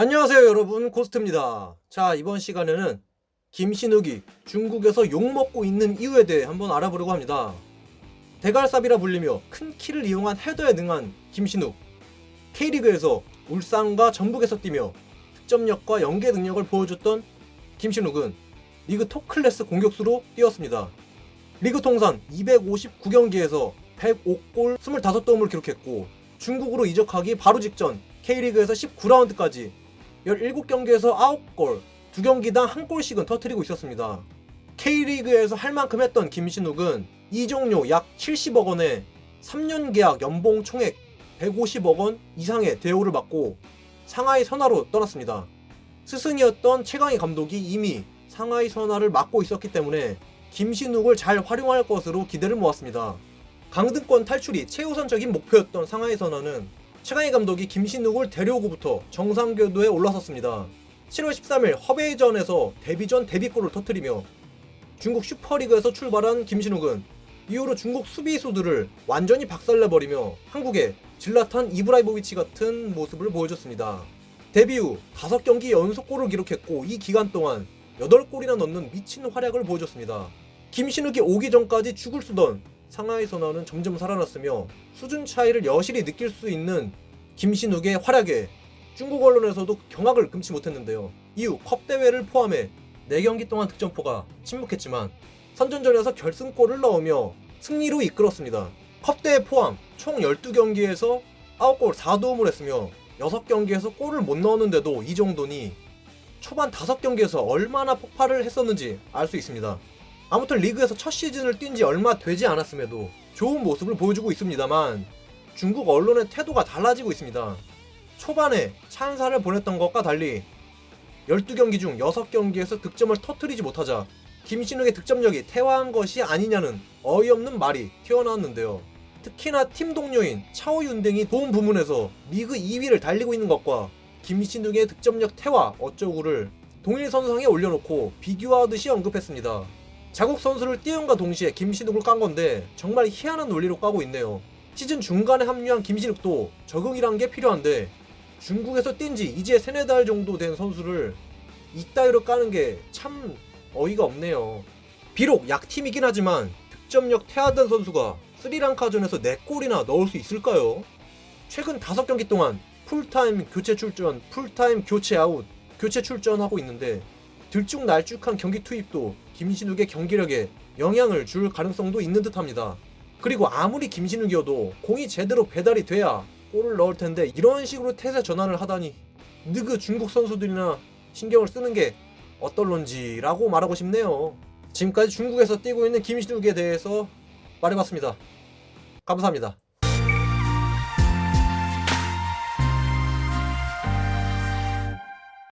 안녕하세요 여러분. 고스트입니다. 자 이번 시간에는 김신욱이 중국에서 욕먹고 있는 이유에 대해 한번 알아보려고 합니다. 대갈삽이라 불리며 큰 키를 이용한 헤더에 능한 김신욱. K리그에서 울산과 전북에서 뛰며 득점력과 연계 능력을 보여줬던 김신욱은 리그 톱클래스 공격수로 뛰었습니다. 리그 통산 259경기에서 105골 25도움을 기록했고 중국으로 이적하기 바로 직전 K리그에서 19라운드까지 17경기에서 9골, 2경기당 1골씩은 터트리고 있었습니다. K리그에서 할 만큼 했던 김신욱은 이종료 약 70억 원에 3년 계약 연봉 총액 150억 원 이상의 대우를 받고 상하이 선화로 떠났습니다. 스승이었던 최강희 감독이 이미 상하이 선화를 맡고 있었기 때문에 김신욱을 잘 활용할 것으로 기대를 모았습니다. 강등권 탈출이 최우선적인 목표였던 상하이 선화는 최강희 감독이 김신욱을 데려오고부터 정상궤도에 올라섰습니다. 7월 13일 허베이전에서 데뷔전 데뷔골을 터뜨리며 중국 슈퍼리그에서 출발한 김신욱은 이후로 중국 수비수들을 완전히 박살내버리며 한국의 질라탄 이브라이모비치 같은 모습을 보여줬습니다. 데뷔 후 5경기 연속골을 기록했고 이 기간 동안 8골이나 넣는 미친 활약을 보여줬습니다. 김신욱이 오기 전까지 죽을 쓰던 상하이 선언은 점점 살아났으며 수준 차이를 여실히 느낄 수 있는 김신욱의 활약에 중국 언론에서도 경악을 금치 못했는데요. 이후 컵 대회를 포함해 4경기 동안 득점포가 침묵했지만 선전전에서 결승골을 넣으며 승리로 이끌었습니다. 컵 대회 포함 총 12경기에서 9골 4도움을 했으며 6경기에서 골을 못 넣었는데도 이 정도니 초반 5경기에서 얼마나 폭발을 했었는지 알 수 있습니다. 아무튼 리그에서 첫 시즌을 뛴 지 얼마 되지 않았음에도 좋은 모습을 보여주고 있습니다만 중국 언론의 태도가 달라지고 있습니다. 초반에 찬사를 보냈던 것과 달리 12경기 중 6경기에서 득점을 터트리지 못하자 김신욱의 득점력이 퇴화한 것이 아니냐는 어이없는 말이 튀어나왔는데요. 특히나 팀 동료인 차오윤 등이 도움 부문에서 리그 2위를 달리고 있는 것과 김신욱의 득점력 퇴화 어쩌구를 동일 선상에 올려놓고 비교하듯이 언급했습니다. 자국 선수를 띄움과 동시에 김신욱을 깐 건데 정말 희한한 논리로 까고 있네요. 시즌 중간에 합류한 김신욱도 적응이란 게 필요한데 중국에서 뛴 지 이제 세네 달 정도 된 선수를 이따위로 까는 게 참 어이가 없네요. 비록 약팀이긴 하지만 득점력 퇴화된 선수가 스리랑카전에서 4골이나 넣을 수 있을까요? 최근 5경기 동안 풀타임 교체 출전, 풀타임 교체 아웃, 교체 출전하고 있는데 들쭉날쭉한 경기 투입도 김신욱의 경기력에 영향을 줄 가능성도 있는 듯합니다. 그리고 아무리 김신욱이어도 공이 제대로 배달이 돼야 골을 넣을 텐데 이런 식으로 태세 전환을 하다니 느그 중국 선수들이나 신경을 쓰는 게 어떨런지라고 말하고 싶네요. 지금까지 중국에서 뛰고 있는 김신욱에 대해서 말해봤습니다. 감사합니다.